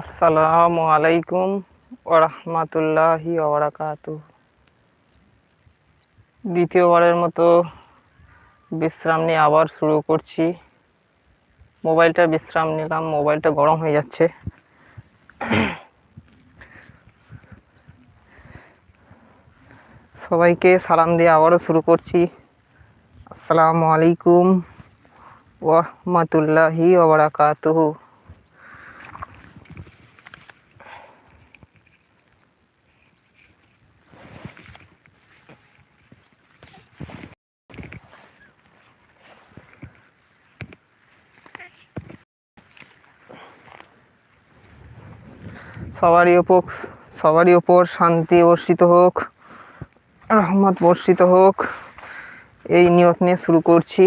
আসসালামু আলাইকুম ওরহমাতুল্লাহি দ্বিতীয়বারের মতো বিশ্রাম নিয়ে আবার শুরু করছি। মোবাইলটা বিশ্রাম নিলাম, মোবাইলটা গরম হয়ে যাচ্ছে। সবাইকে সালাম দিয়ে আবারও শুরু করছি। আসসালামু আলাইকুম ওরহমাতুল্লাহি ওবরাকাতুহু সবারই ওপর সবারই ওপর শান্তি বর্ষিত হোক, রহমত বর্ষিত হোক। এই নিয়ত নিয়ে শুরু করছি।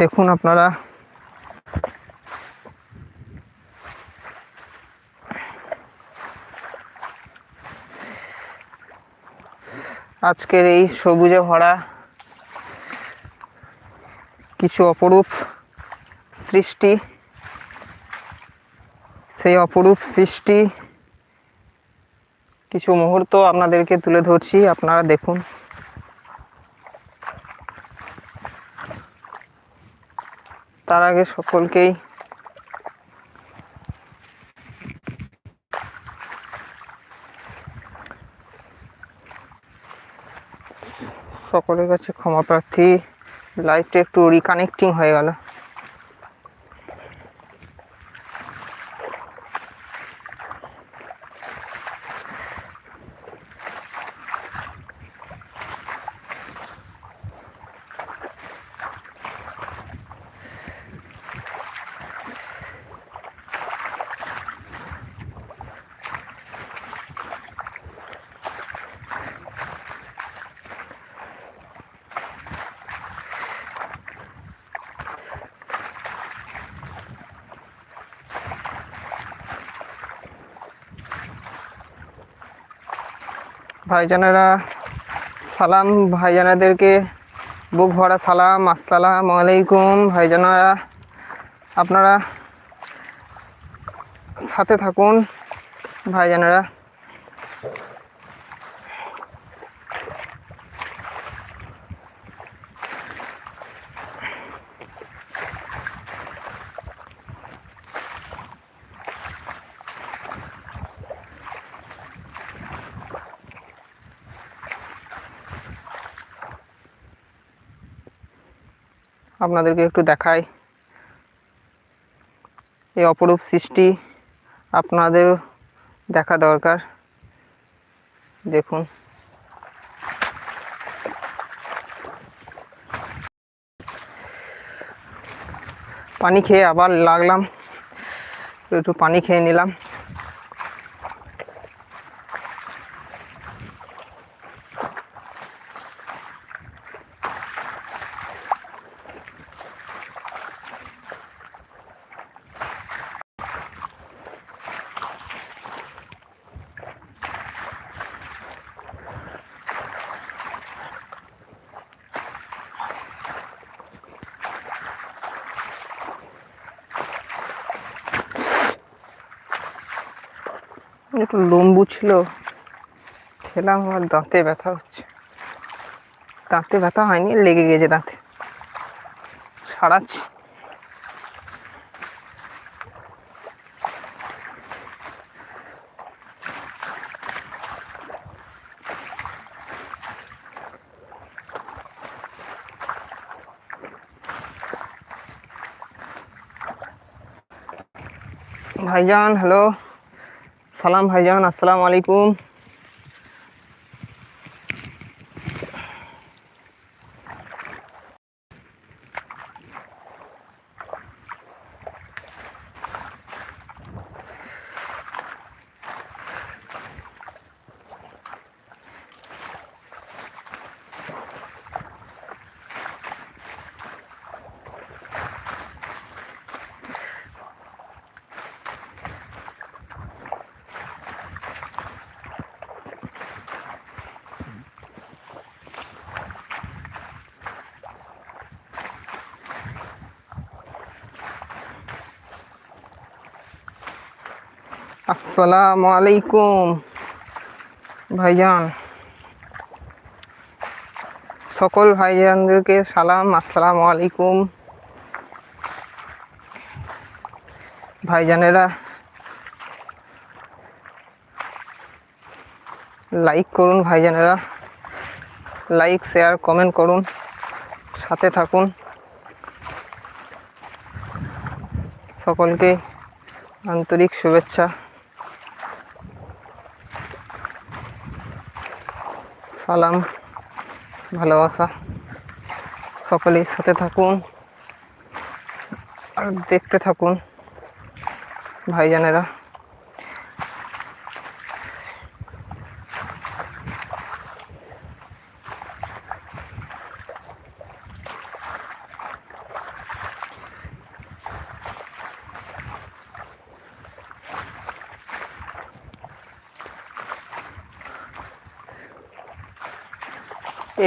দেখুন আপনারা। আজকের এই সবুজে ভরা কিছু অপরূপ সৃষ্টি সেই অপরূপ সৃষ্টি। কিছু মুহূর্ত আপনাদেরকে তুলে ধরছি, আপনারা দেখুন। তার আগে সকলকেই সকলের কাছে ক্ষমা প্রার্থী। লাইভটা একটু রিকানেক্টিং হয়ে গেল। ভাইজানেরা সালাম। ভাইজানাদেরকে বুক ভরা সালাম আসসালাম আলাইকুম। ভাইজানারা আপনারা সাথে থাকুন। ভাইজানেরা আপনাদেরকে একটু দেখাই। এই অপরূপ সৃষ্টি আপনাদেরও দেখা দরকার। দেখুন। পানি খেয়ে আবার লাগলাম। একটু পানি খেয়ে নিলাম। একটু লম্বু ছিল, খেলাম, আমার দাঁতে ব্যথা হচ্ছে। দাঁতে ব্যথা হয়নি, লেগে গেছে দাঁতে। ছাড়াচ্ছি। ভাইজান, হ্যালো। সালাম ভাইজান আসসালামু আলাইকুম। আসসালামু আলাইকুম, ভাইজান। সকল ভাইজানদেরকে সালাম, আসসালামু আলাইকুম। ভাইজানেরা, লাইক করুন ভাইজানেরা, লাইক, শেয়ার, কমেন্ট করুন, সাথে থাকুন। সকলকে আন্তরিক শুভেচ্ছা। সালাম ভালোবাসা। সকলেই সাথে থাকুন আর দেখতে থাকুন ভাইজানেরা।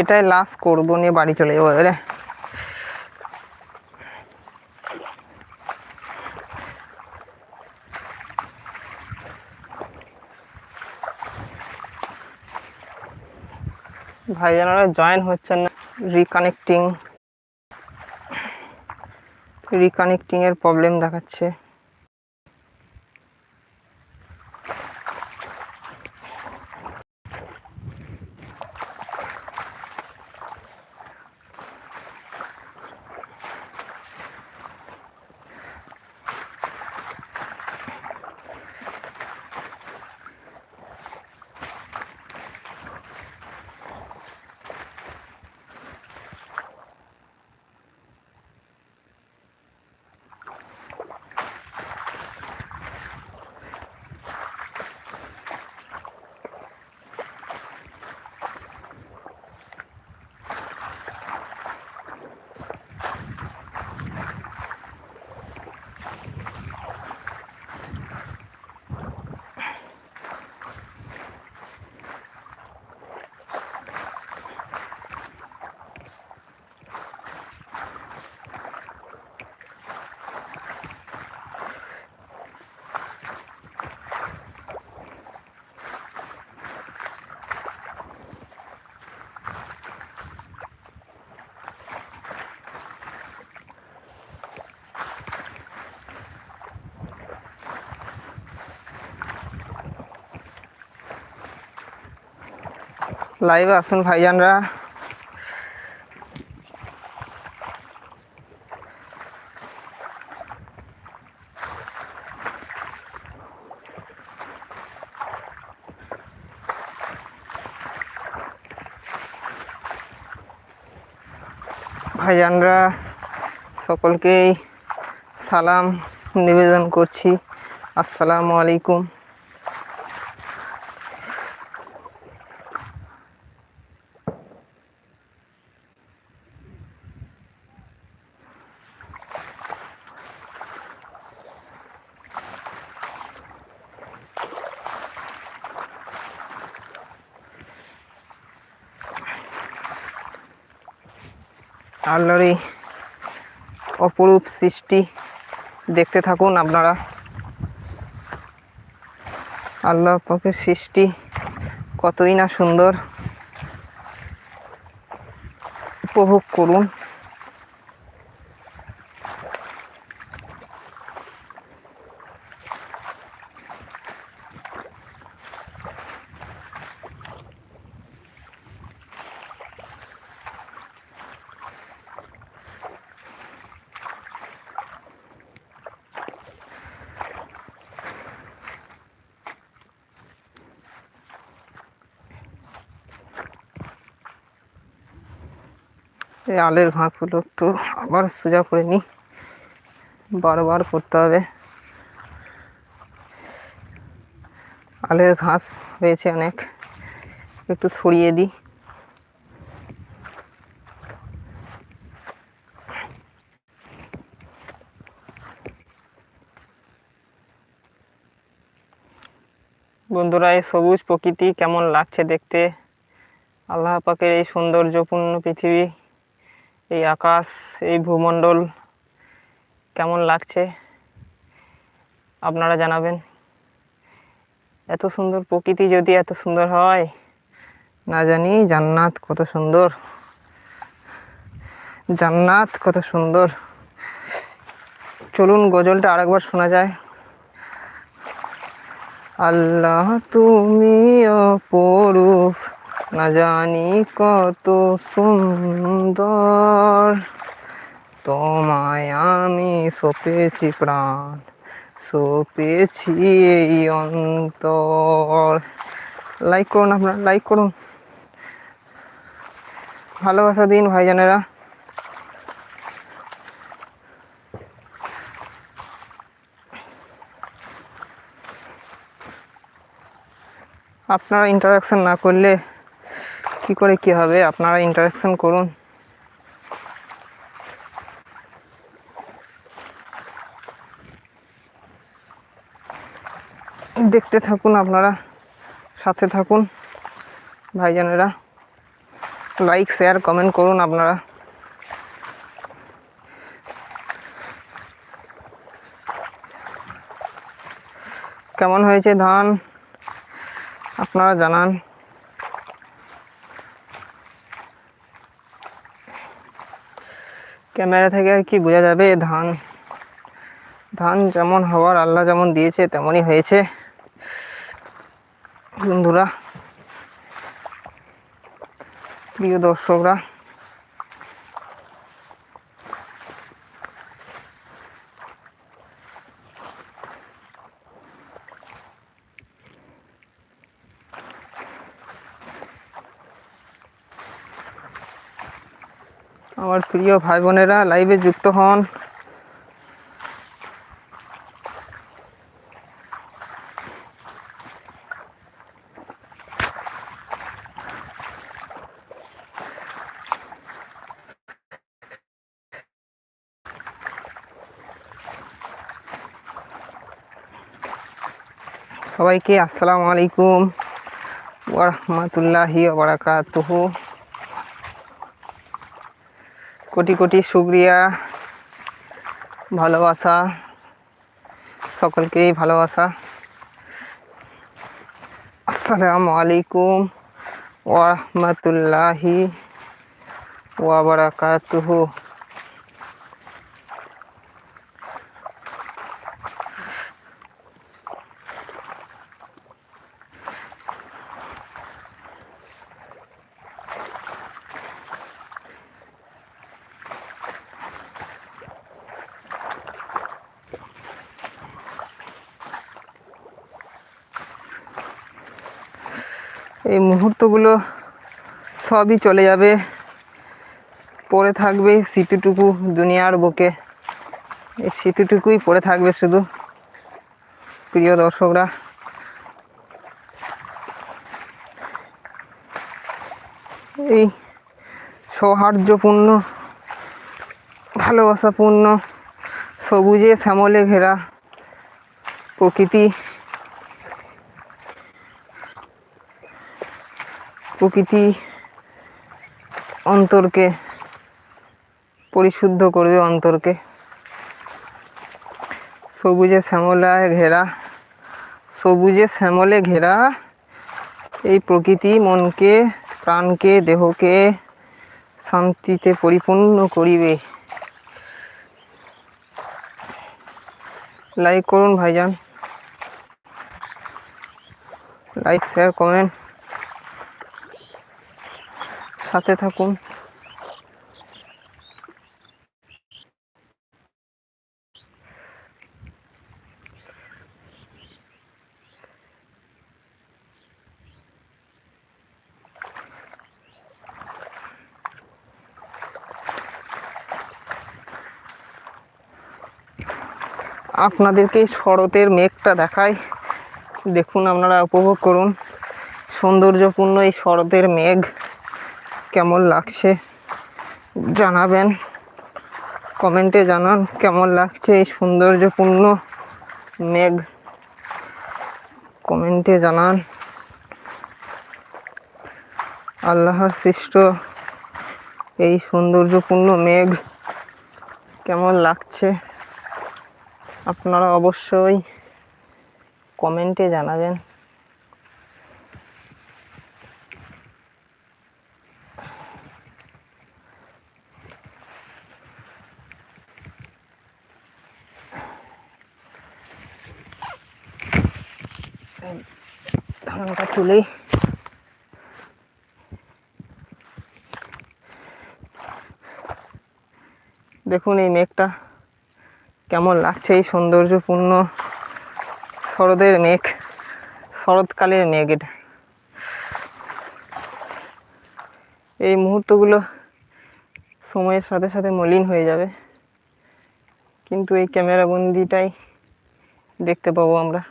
এটাই লাস্ট করব, নিয়ে বাড়ি চলে যাব, এবারে। ভাইজানারা জয়েন হচ্ছেন না রিকানেক্টিং রিকানেক্টিং এর প্রবলেম দেখাচ্ছে। লাইভে আসুন ভাইজানরা। ভাইজানরা সকলকেই সালাম নিবেদন করছি। আসসালামু আলাইকুম। আল্লাহর এই অপরূপ সৃষ্টি দেখতে থাকুন আপনারা। আল্লাহ পাকের সৃষ্টি কতই না সুন্দর। উপভোগ করুন। এই আলের ঘাসগুলো একটু আবার সোজা করে নিই। বারবার করতে হবে। আলের ঘাস হয়েছে অনেক। একটু সরিয়ে দিই। বন্ধুরা, এই সবুজ প্রকৃতি কেমন লাগছে দেখতে? আল্লাহ পাকের এই সৌন্দর্যপূর্ণ পৃথিবী এই আকাশ, এই ভূমণ্ডল কেমন লাগছে? আপনারা জানাবেন। এত সুন্দর প্রকৃতি যদি এত সুন্দর হয়, না জানি জান্নাত কত সুন্দর। জান্নাত কত সুন্দর। চলুন গজলটা আরেকবার শোনা যায়। আল্লাহ তুমি অপরূপ। না জানি কত সুন্দর। তোমায় আমি সপেছি প্রাণ, সপেছি এই অন্তর। লাইক করুন আপনারা লাইক করুন। ভালোবাসা দিন ভাইজানেরা। আপনারা ইন্টারাকশন না করলে কি করে কি হবে? আপনারা ইন্টারাকশন করুন। দেখতে থাকুন আপনারা, সাথে থাকুন ভাইজানেরা। লাইক শেয়ার কমেন্ট করুন আপনারা। কেমন হয়েছে ধান? আপনারা জানান। ক্যামেরা থেকে আর কি বোঝা যাবে? ধান ধান যেমন হওয়ার, আল্লাহ যেমন দিয়েছে, তেমনই হয়েছে। বন্ধুরা, প্রিয় দর্শকরা আমার প্রিয় ভাই বোনেরা লাইভে যুক্ত হন। সবাইকে আসসালামু আলাইকুম। ওরহমতুল্লাহি বারাকাতুহু। কোটি কোটি শুক্রিয়া ভালোবাসা সকলকেই ভালোবাসা। আসসালামু আলাইকুম ওরহমতুল্লাহি ওয়াবারাকাতুহু এই মুহূর্তগুলো সবই চলে যাবে। পড়ে থাকবে স্মৃতিটুকু দুনিয়ার বুকে। এই স্মৃতিটুকুই পড়ে থাকবে শুধু। প্রিয় দর্শকরা। এই সৌহার্দ্যপূর্ণ, ভালোবাসাপূর্ণ, সবুজে শ্যামলে ঘেরা প্রকৃতি প্রকৃতি অন্তরকে পরিশুদ্ধ করবে অন্তরকে। সবুজে শ্যামলায় ঘেরা, সবুজে শ্যামলে ঘেরা এই প্রকৃতি মনকে, প্রাণকে, দেহকে শান্তিতে পরিপূর্ণ করিবে। লাইক করুন ভাইজান। লাইক শেয়ার কমেন্ট সাথে থাকুন। আপনাদেরকে শরতের মেঘটা দেখাই। দেখুন আপনারা উপভোগ করুন। সৌন্দর্যপূর্ণ এই শরতের মেঘ। কেমন লাগছে জানাবেন। কমেন্টে জানান কেমন লাগছে এই সৌন্দর্যপূর্ণ মেঘ। কমেন্টে জানান। আল্লাহর সৃষ্ট এই সৌন্দর্যপূর্ণ মেঘ কেমন লাগছে আপনারা অবশ্যই কমেন্টে জানাবেন। তুলেই দেখুন এই মেঘটা কেমন লাগছে, এই সৌন্দর্যপূর্ণ শরদের মেঘ, শরৎকালের মেঘ এটা। এই মুহূর্তগুলো সময়ের সাথে সাথে মলিন হয়ে যাবে। কিন্তু এই ক্যামেরাবন্দিটাই দেখতে পাবো আমরা।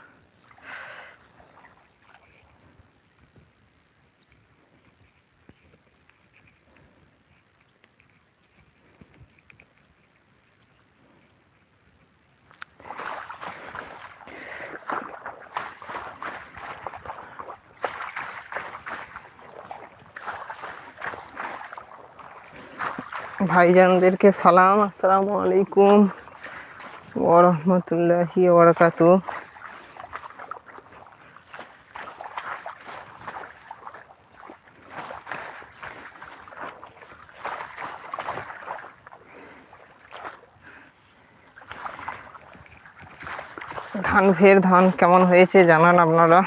ভাইজানদেরকে সালাম আসসালামু আলাইকুম ওরহমতুল্লাহি ওবরাকাতু ধান ফের ধান কেমন হয়েছে জানান আপনারা।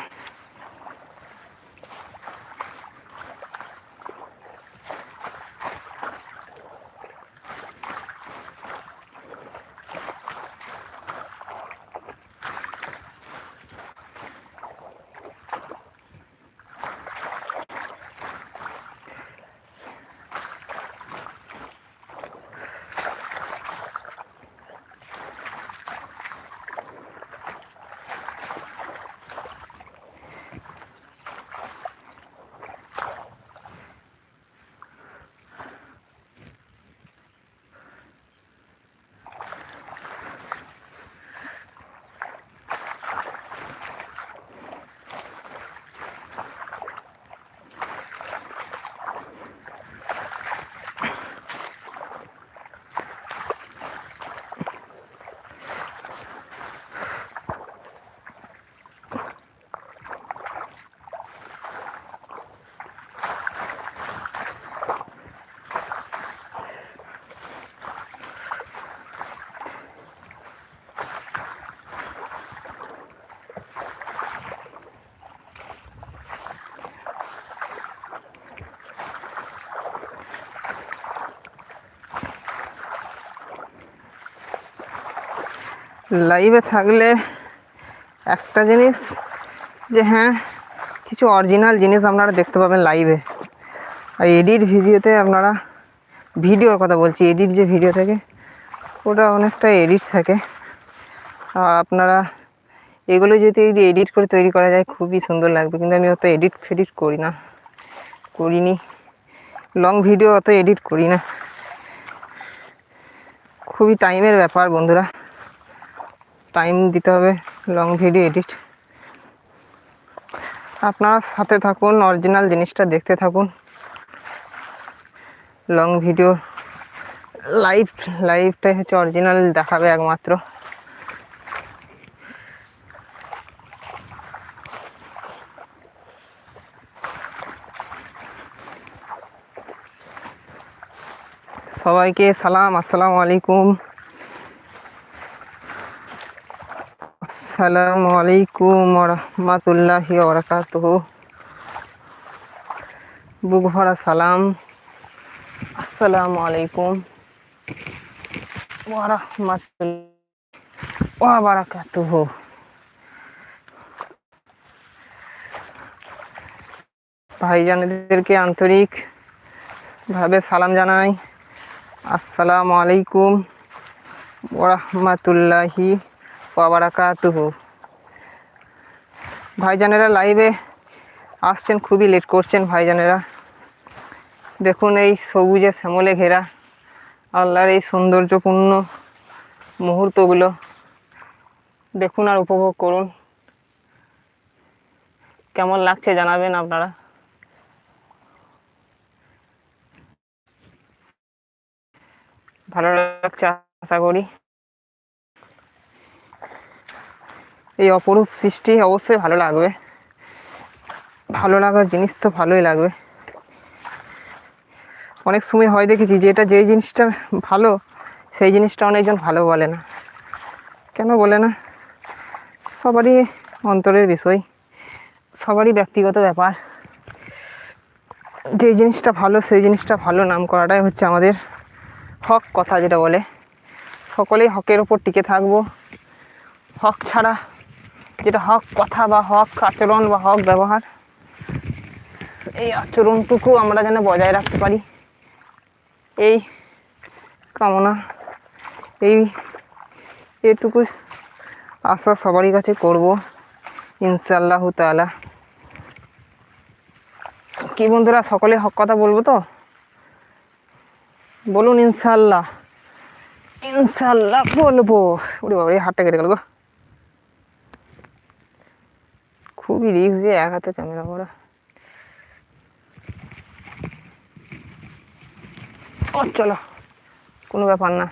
লাইভে থাকলে একটা জিনিস যে হ্যাঁ কিছু অরিজিনাল জিনিস আপনারা দেখতে পাবেন লাইভে আর এডিট ভিডিওতে আপনারা ভিডিওর কথা বলছি এডিট যে ভিডিও থাকে, ওটা অনেকটা এডিট থাকে। আর আপনারা এগুলো যদি এডিট করে তৈরি করা যায়, খুবই সুন্দর লাগবে। কিন্তু আমি অত এডিট ফেডিট করি না, করিনি। লং ভিডিও অত এডিট করি না। খুবই টাইমের ব্যাপার বন্ধুরা। টাইম দিতে হবে লং ভিডিও এডিট আপনারা সাথে থাকুন অরিজিনাল জিনিসটা দেখতে থাকুন। লং ভিডিও লাইভ লাইভটাই হচ্ছে অরিজিনাল দেখাবে একমাত্র। সবাইকে সালাম, আসসালামু আলাইকুম। আসসালামু আলাইকুম রহমতুল্লাহি ওবরাকাতুহু। বুক ভরা সালাম। আসসালামু আলাইকুম ওরহমতুল্লাহ ওবরাকাতুহু। ভাইজানদেরকে আন্তরিক ভাবে সালাম জানাই। আসসালামু আলাইকুম ওরহমতুল্লাহি ভাইজানেরা লাইভে আসছেন, খুবই লেট করছেন ভাইজানেরা। দেখুন এই সবুজে শ্যামলে ঘেরা আল্লাহর এই সৌন্দর্যপূর্ণ মুহূর্তগুলো। দেখুন আর উপভোগ করুন। কেমন লাগছে জানাবেন আপনারা? ভালো লাগছে আশা করি। এই অপরূপ সৃষ্টি অবশ্যই ভালো লাগবে। ভালো লাগার জিনিস তো ভালোই লাগবে। অনেক সময় হয় দেখেছি যে এটা যেই জিনিসটা ভালো, সেই জিনিসটা অনেকজন ভালো বলে না। কেন বলে না? সবারই অন্তরের বিষয়, সবারই ব্যক্তিগত ব্যাপার। যে জিনিসটা ভালো, সেই জিনিসটা ভালো নাম করাটাই হচ্ছে আমাদের হক কথা যেটা বলে। সকলেই হকের ওপর টিকে থাকব। হক ছাড়া যেটা হক কথা বা হক আচরণ বা হক ব্যবহার, এই আচরণটুকু আমরা যেন বজায় রাখতে পারি। এই কামনা, এই এটুকু আশা সবারই কাছে করব ইনশাল্লাহ তাআলা। কি বন্ধুরা, সকলে হক কথা বলব তো? বলুন ইনশাল্লাহ ইনশাল্লাহ বলব। ওরে বাবা, এই হাতটা কেটে গেল গো। খুবই রিস্ক যে এক হাতে ক্যামেরা করা ও, চলো, কোনো ব্যাপার না।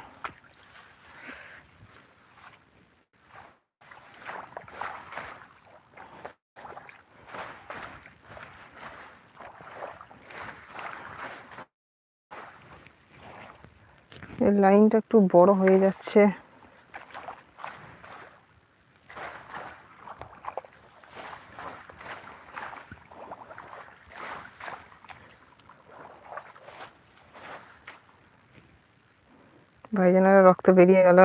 লাইনটা একটু বড় হয়ে যাচ্ছে। ভাইজানের রক্ত বেরিয়ে গেল।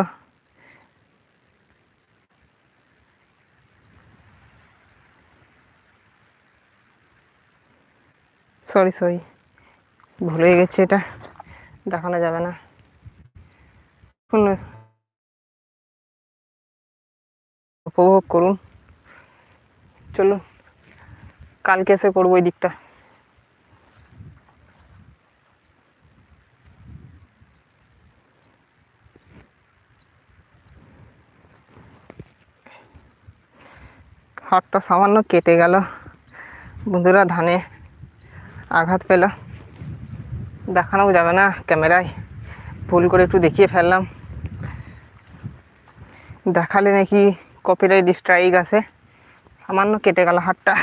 সরি সরি ভুল গেছে এটা। দেখানো যাবে না। উপভোগ করুন। চলুন, কালকে এসে করব ওই দিকটা। হাতটা সামান্য কেটে গেল। বন্ধুরা ধানে আঘাত পেল। দেখানো যাবে না ক্যামেরায়। ভুল করে একটু দেখিয়ে ফেললাম। দেখালে নাকি কপিরাইট স্ট্রাইক আছে। সামান্য কেটে গেল হাতটা।